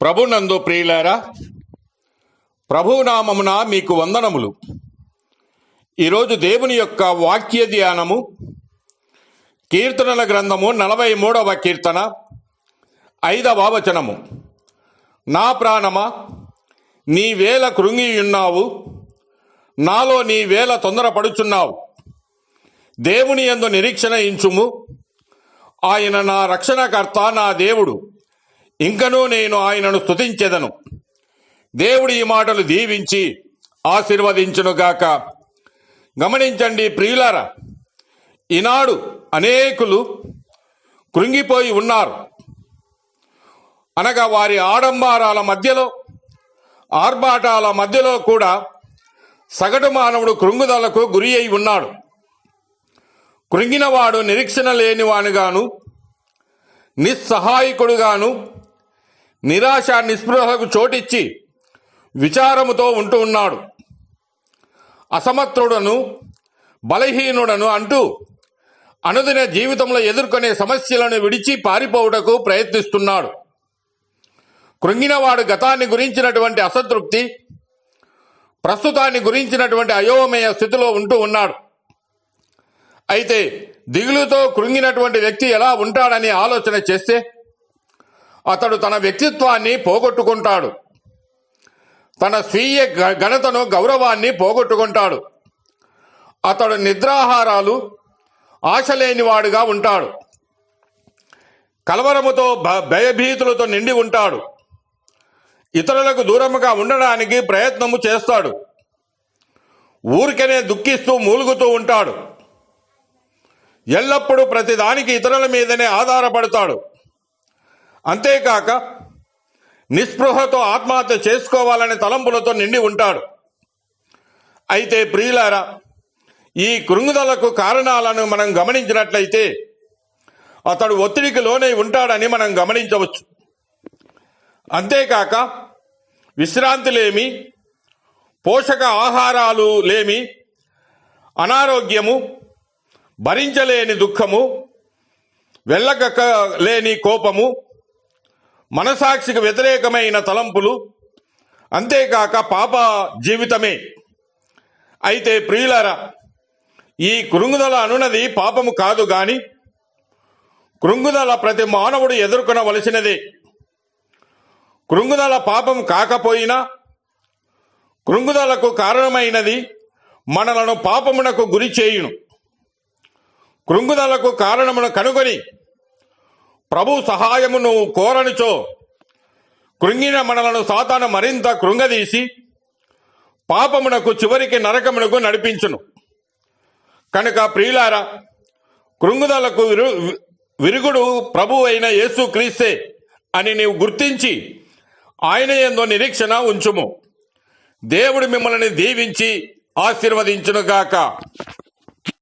ప్రభునందు ప్రియులారా ప్రభునామమున మీకు వందనములు. ఈరోజు దేవుని యొక్క వాక్య ధ్యానము కీర్తనల గ్రంథము నలభై మూడవ కీర్తన ఐదవ వచనము. నా ప్రాణమా నీ వేల కృంగియున్నావు నాలో నీ వేల తొందరపడుచున్నావు. దేవుని ఎందు నిరీక్షణ ఇంచుము ఆయన నా రక్షణకర్త నా దేవుడు. ఇంకనూ నేను ఆయనను స్తుతించెదను. దేవుడు ఈ మాటలు దీవించి ఆశీర్వదించునుగాక. గమనించండి ప్రియులారా ఈనాడు అనేకులు కృంగిపోయి ఉన్నారు. అనగా వారి ఆడంబరాల మధ్యలో ఆర్భాటాల మధ్యలో కూడా సగటు మానవుడు కృంగుదలకు గురి అయి ఉన్నాడు. కృంగినవాడు నిరీక్షణ లేనివానుగాను నిస్సహాయకుడుగాను నిరాశ నిస్పృహలకు చోటిచ్చి విచారముతో ఉంటూ ఉన్నాడు. అసమర్థుడను బలహీనుడను అంటూ అనుదిన జీవితంలో ఎదుర్కొనే సమస్యలను విడిచి పారిపోవుటకు ప్రయత్నిస్తున్నాడు. కృంగినవాడు గతాన్ని గురించినటువంటి అసంతృప్తి ప్రస్తుతాన్ని గురించినటువంటి అయోమయ స్థితిలో ఉంటూ ఉన్నాడు. అయితే దిగులుతో కృంగినటువంటి వ్యక్తి ఎలా ఉంటాడని ఆలోచన చేస్తే అతడు తన వ్యక్తిత్వాన్ని పోగొట్టుకుంటాడు. తన స్వీయ గ- ఘనతను గౌరవాన్ని పోగొట్టుకుంటాడు. అతడు నిద్రాహారాలు ఆశ లేనివాడుగా ఉంటాడు. కలవరముతో భ- భయభీతులతో నిండి ఉంటాడు. ఇతరులకు దూరముగా ఉండడానికి ప్రయత్నము చేస్తాడు. ఊరికనే దుఃఖిస్తూ మూలుగుతూ ఉంటాడు. ఎల్లప్పుడూ ప్రతిదానికి ఇతరుల మీదనే ఆధారపడతాడు. అంతేకాక నిస్పృహతో ఆత్మహత్య చేసుకోవాలనే తలంపులతో నిండి ఉంటాడు. అయితే ప్రియులారా ఈ కృంగుదలకు కారణాలను మనం గమనించినట్లయితే అతడు ఒత్తిడికి లోనై ఉంటాడని మనం గమనించవచ్చు. అంతేకాక విశ్రాంతి లేమి పోషక ఆహారాలు లేమి అనారోగ్యము భరించలేని దుఃఖము వెళ్ళక లేని కోపము మనసాక్షికి వ్యతిరేకమైన తలంపులు. అంతేకాక పాప జీవితమే. అయితే ప్రియులరా ఈ కృంగుదల అనున్నది పాపము కాదు గాని కృంగుదల ప్రతి మానవుడు ఎదుర్కొనవలసినదే. కృంగుదల పాపం కాకపోయినా కృంగుదలకు కారణమైనది మనలను పాపమునకు గురి చేయును. కృంగుదలకు కారణమును కనుగొని ప్రభు సహాయమును కోరనిచో. కృంగిన మనలను సాతాను మరింత కృంగదీసి పాపమునకు చివరికి నరకమునకు నడిపించును. కనుక ప్రియులారా కృంగుదలకు విరు విరుగుడు ప్రభు అయిన యేసు క్రీస్తే అని నీవు గుర్తించి ఆయన ఎందో నిరీక్షణ ఉంచుము. దేవుడు మిమ్మల్ని దీవించి ఆశీర్వదించునుగాక.